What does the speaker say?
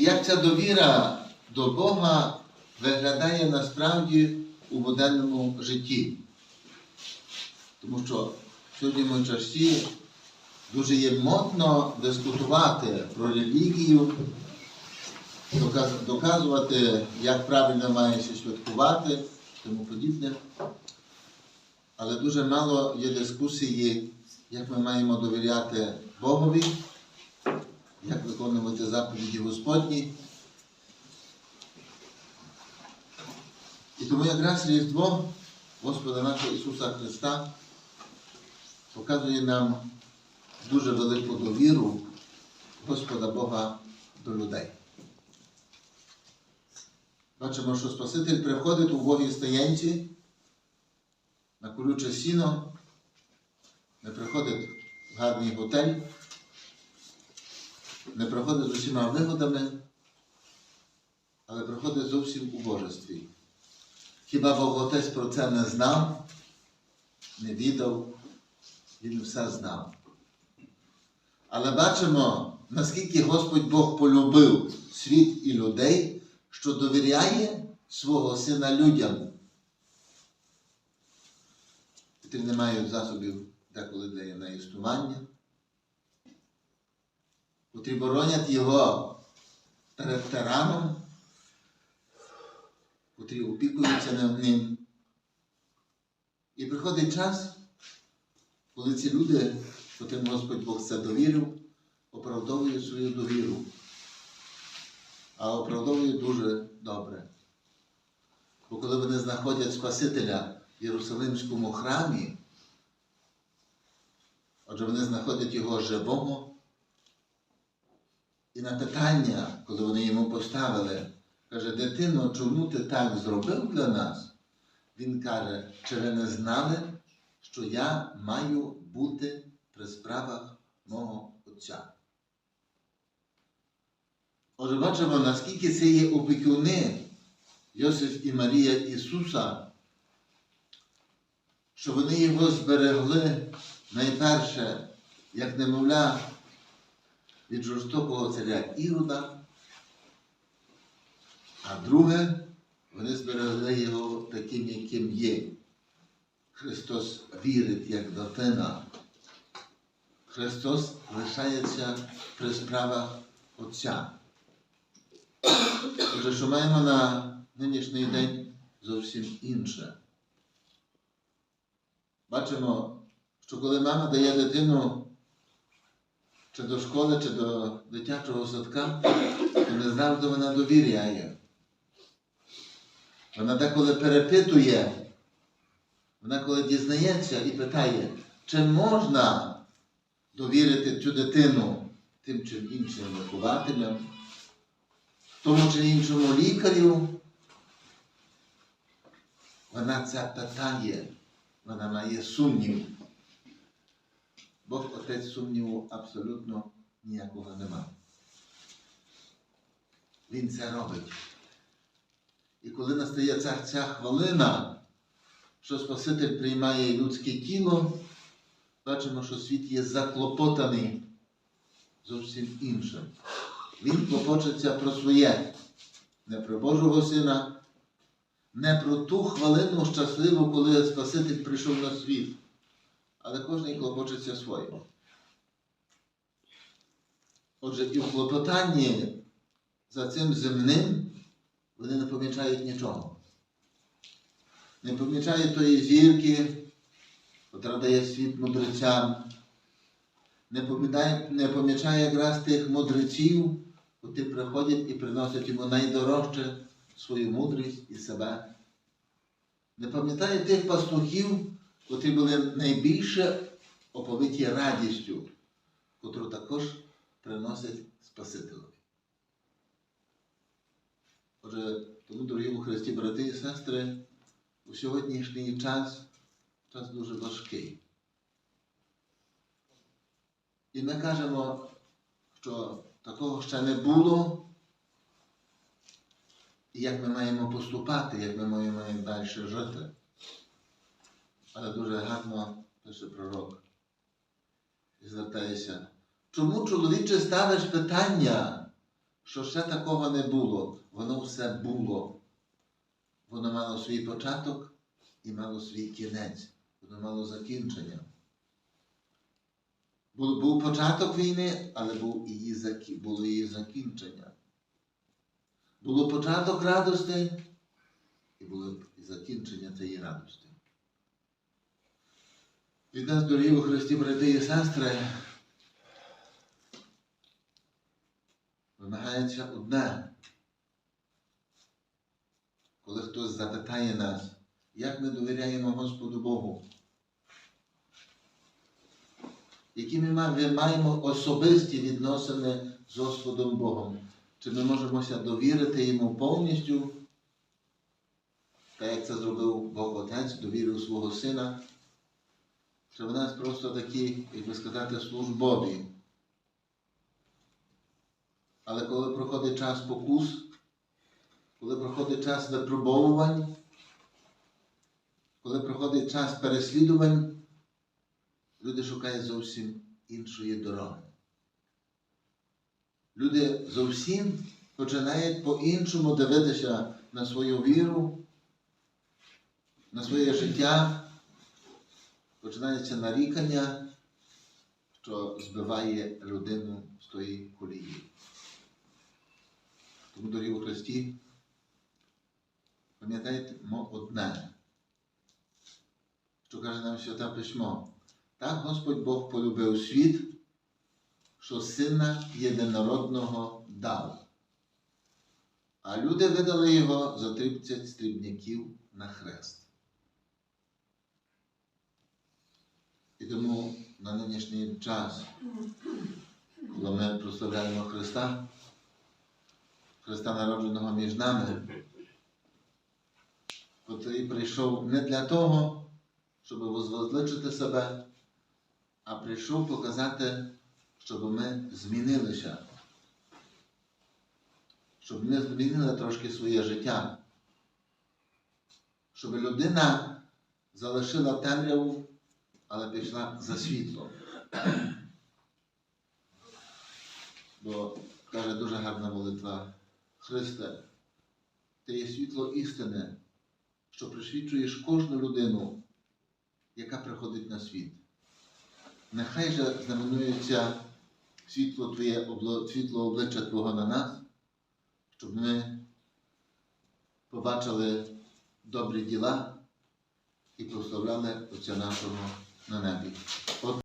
І як ця довіра до Бога виглядає насправді у буденному житті. Тому що в сьогоднішньому часі дуже є модно дискутувати про релігію, доказувати, як правильно має się святкувати, тому подібне. Але дуже мало є дискусії, як ми маємо довіряти Богові, як виконувати заповіді Господні. І тому якраз Різдво Господа нашого Ісуса Христа показує нам дуже велику довіру Господа Бога до людей. Бачимо, що Спаситель приходить у Богій стоянці на колюче сіно, не приходить в гарний готель, не приходить з усіма вигодами, але приходить зовсім у божестві. Хіба Бог Отець про це не знав, не відав, він все знав. Але бачимо, наскільки Господь Бог полюбив світ і людей, що довіряє свого сина людям, які не мають засобів деколи для існування, котрі боронять його перед тираном, котрі опікуються над ним. І приходить час, коли ці люди, котрим Господь Бог це довірив, оправдовують свою довіру. А оправдовують дуже добре. Бо коли вони знаходять Спасителя в Єрусалимському храмі, отже, вони знаходять його живого. І на питання, коли вони йому поставили, каже, дитино, чому ти так зробив для нас? Він каже, чи ви не знали, що я маю бути при справах мого Отця? Отже, бачимо, наскільки це є опікуни Йосиф і Марія Ісуса, що вони його зберегли найперше, як немовля від жорстокого царя Ірода, а друге, вони зберегли його таким, яким є. Христос вірить як дитина. Христос лишається при справах Отця. Отже, що маємо на нинішній день зовсім інше. Бачимо, що коли мама дає дитину чи до школи, чи до дитячого садка, то не завжди вона довіряє. Вона деколи перепитує, вона коли дізнається і питає, чи можна довірити цю дитину тим чи іншим вихователям, тому чи іншому лікарю. Вона це питає, вона має сумнів. Бог Отець сумніву абсолютно ніякого нема. Він це робить. І коли настає ця, ця хвилина, що Спаситель приймає людське тіло, бачимо, що світ є заклопотаний зовсім іншим. Він клопочеться про своє, не про Божого Сина, не про ту хвилину щасливу, коли Спаситель прийшов на світ, але кожен клопочеться своє. Отже, і в клопотанні за цим земним вони не помічають нічого. Не помічають тої зірки, котра дає світ мудрецям, не помічає, не помічає якраз тих мудреців, котрі приходять і приносять йому найдорожче свою мудрість і себе. Не пам'ятає тих пастухів, котрі були найбільше оповиті радістю, котру також приносять Спасителеві. Отже, тому, дорогі у Христі, брати і сестри, у сьогоднішній час час дуже важкий. І ми кажемо, що такого ще не було, і як ми маємо поступати, як ми маємо далі жити. Але дуже гарно пише пророк. І звертається, чому чоловіче ставиш питання, що ще такого не було. Воно все було. Воно мало свій початок і мало свій кінець. Воно мало закінчення. Був, був початок війни, але був її, було її закінчення. Було початок радостей і було і закінчення цієї радості. Від нас, дорогі у Христі, брати і сестри, вимагається одне. Коли хтось запитає нас, як ми довіряємо Господу Богу, які ми маємо особисті відносини з Господом Богом, чи ми можемося довірити Йому повністю, так як це зробив Бог Отець, довірив свого Сина, чи в нас просто такі, як би сказати, службові. Але коли проходить час покус, коли проходить час випробовувань, коли проходить час переслідувань, люди шукають зовсім іншої дороги. Люди зовсім починають по-іншому дивитися на свою віру, на своє життя, починається нарікання, що збиває людину з тої колії. Тому, дорогі у Христі, пам'ятайте одне, що каже нам Святе Письмо. Так Господь Бог полюбив світ, що сина єдинородного дав. А люди видали його за 30 стрібняків на хрест. І тому на нинішній час, коли ми прославляємо Христа, Христа народженого між нами, котрий прийшов не для того, щоб возвеличити себе, а прийшов показати, щоб ми змінилися, щоб ми змінили трошки своє життя, щоб людина залишила темряву, але пішла за світло. Бо каже дуже гарна молитва Христе, ти є світло істини, що присвічуєш кожну людину, яка приходить на світ. Нехай же знаменується світло Твоє, світло обличчя Твого на нас, щоб ми побачили добрі діла і прославляли Отця нашого No, Nati.